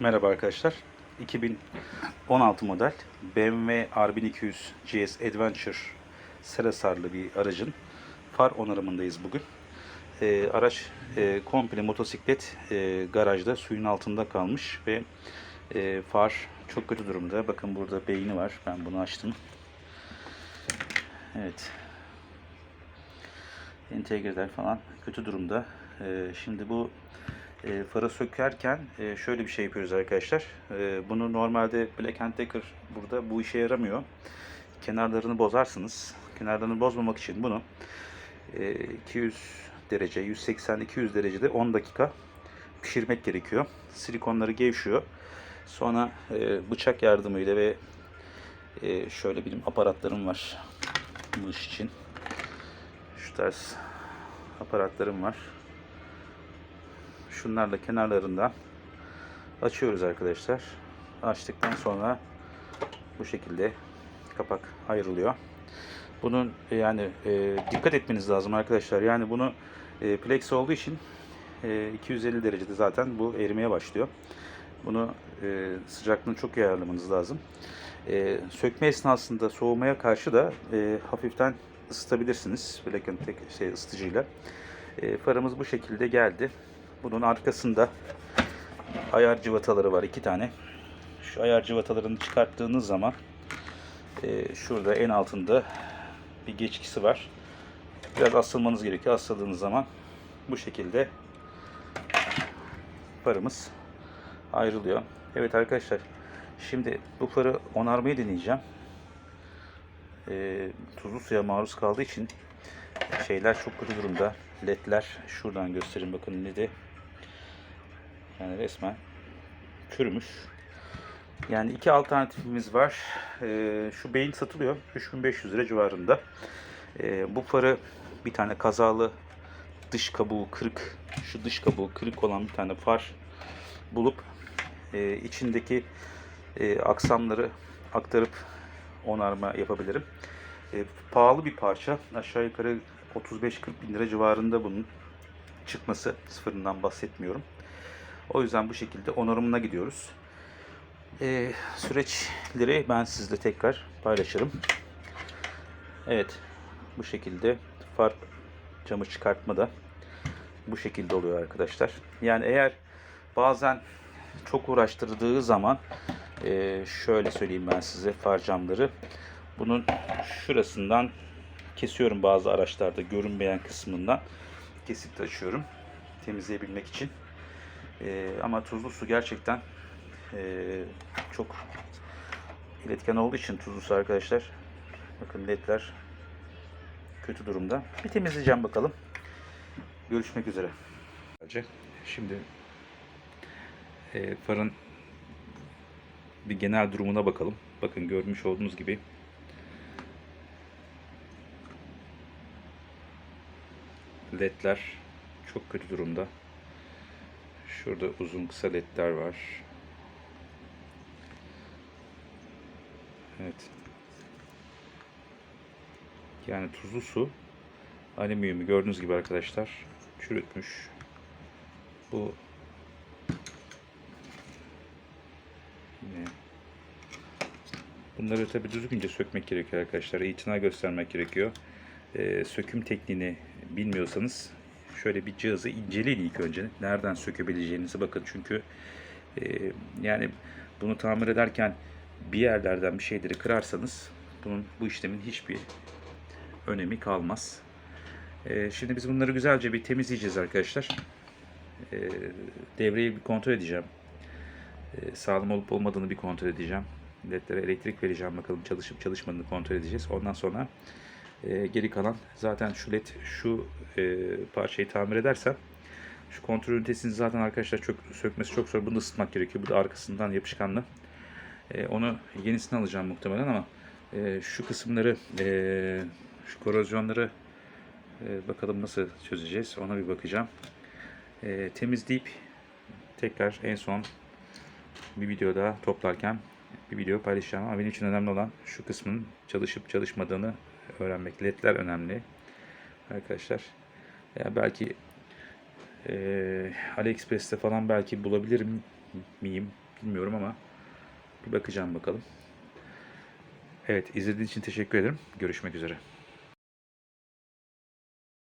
Merhaba arkadaşlar. 2016 model BMW R1200 GS Adventure Seresarlı bir aracın far onarımındayız bugün. Ee, araç e, komple motosiklet e, garajda suyun altında kalmış ve e, far çok kötü durumda. Bakın burada beyni var. Ben bunu açtım. Evet. Entegreler falan kötü durumda. Ee, şimdi bu e, farı sökerken e, şöyle bir şey yapıyoruz arkadaşlar. E, bunu normalde Black and Decker burada bu işe yaramıyor. Kenarlarını bozarsınız. Kenarlarını bozmamak için bunu e, 200 derece, 180-200 derecede 10 dakika pişirmek gerekiyor. Silikonları gevşiyor. Sonra e, bıçak yardımıyla ve e, şöyle benim aparatlarım var bu iş için. Şu tarz aparatlarım var şunlarla kenarlarından açıyoruz arkadaşlar. Açtıktan sonra bu şekilde kapak ayrılıyor. Bunun yani e, dikkat etmeniz lazım arkadaşlar. Yani bunu e, plex olduğu için e, 250 derecede zaten bu erimeye başlıyor. Bunu e, sıcaklığını çok iyi ayarlamanız lazım. E, sökme esnasında soğumaya karşı da e, hafiften ısıtabilirsiniz. Black tek şey ısıtıcıyla. E, farımız bu şekilde geldi. Bunun arkasında ayar cıvataları var iki tane. Şu ayar cıvatalarını çıkarttığınız zaman e, şurada en altında bir geçkisi var. Biraz asılmanız gerekiyor. Asıldığınız zaman bu şekilde farımız ayrılıyor. Evet arkadaşlar şimdi bu farı onarmayı deneyeceğim. E, tuzlu suya maruz kaldığı için şeyler çok kötü durumda. ledler şuradan göstereyim bakın ledi yani resmen çürümüş. Yani iki alternatifimiz var. Ee, şu beyin satılıyor. 3500 lira civarında. Ee, bu farı bir tane kazalı dış kabuğu kırık, şu dış kabuğu kırık olan bir tane far bulup e, içindeki e, aksamları aktarıp onarma yapabilirim. E, pahalı bir parça. Aşağı yukarı 35-40 bin lira civarında bunun çıkması. Sıfırından bahsetmiyorum. O yüzden bu şekilde onarımına gidiyoruz. Ee, süreçleri ben sizle tekrar paylaşırım. Evet. Bu şekilde far camı çıkartma da bu şekilde oluyor arkadaşlar. Yani eğer bazen çok uğraştırdığı zaman e, şöyle söyleyeyim ben size far camları. Bunun şurasından kesiyorum bazı araçlarda görünmeyen kısmından kesip taşıyorum temizleyebilmek için. E, ama tuzlu su gerçekten e, çok iletken olduğu için tuzlu su arkadaşlar. Bakın ledler kötü durumda. Bir temizleyeceğim bakalım. Görüşmek üzere. Şimdi e, farın bir genel durumuna bakalım. Bakın görmüş olduğunuz gibi ledler çok kötü durumda. Şurada uzun kısa ledler var. Evet. Yani tuzlu su alüminyumu gördüğünüz gibi arkadaşlar çürütmüş. Bu bunları tabi düzgünce sökmek gerekiyor arkadaşlar. İtina göstermek gerekiyor. Ee, söküm tekniğini bilmiyorsanız şöyle bir cihazı inceleyin ilk önce. Nereden sökebileceğinizi bakın. Çünkü e, yani bunu tamir ederken bir yerlerden bir şeyleri kırarsanız bunun bu işlemin hiçbir önemi kalmaz. E, şimdi biz bunları güzelce bir temizleyeceğiz arkadaşlar. E, devreyi bir kontrol edeceğim. E, sağlam olup olmadığını bir kontrol edeceğim. ledlere elektrik vereceğim bakalım çalışıp çalışmadığını kontrol edeceğiz. Ondan sonra e, geri kalan zaten şu led şu e, parçayı tamir edersem şu kontrol ünitesini zaten arkadaşlar çok sökmesi çok zor. Bunu da ısıtmak gerekiyor. Bu da arkasından yapışkanlı. E, onu yenisini alacağım muhtemelen ama e, şu kısımları e, şu korozyonları e, bakalım nasıl çözeceğiz. Ona bir bakacağım. E, temizleyip tekrar en son bir video daha toplarken bir video paylaşacağım. Ama benim için önemli olan şu kısmın çalışıp çalışmadığını öğrenmek. LED'ler önemli arkadaşlar. Ya belki e, AliExpress'te falan belki bulabilir miyim? bilmiyorum ama bir bakacağım bakalım. Evet izlediğiniz için teşekkür ederim. Görüşmek üzere.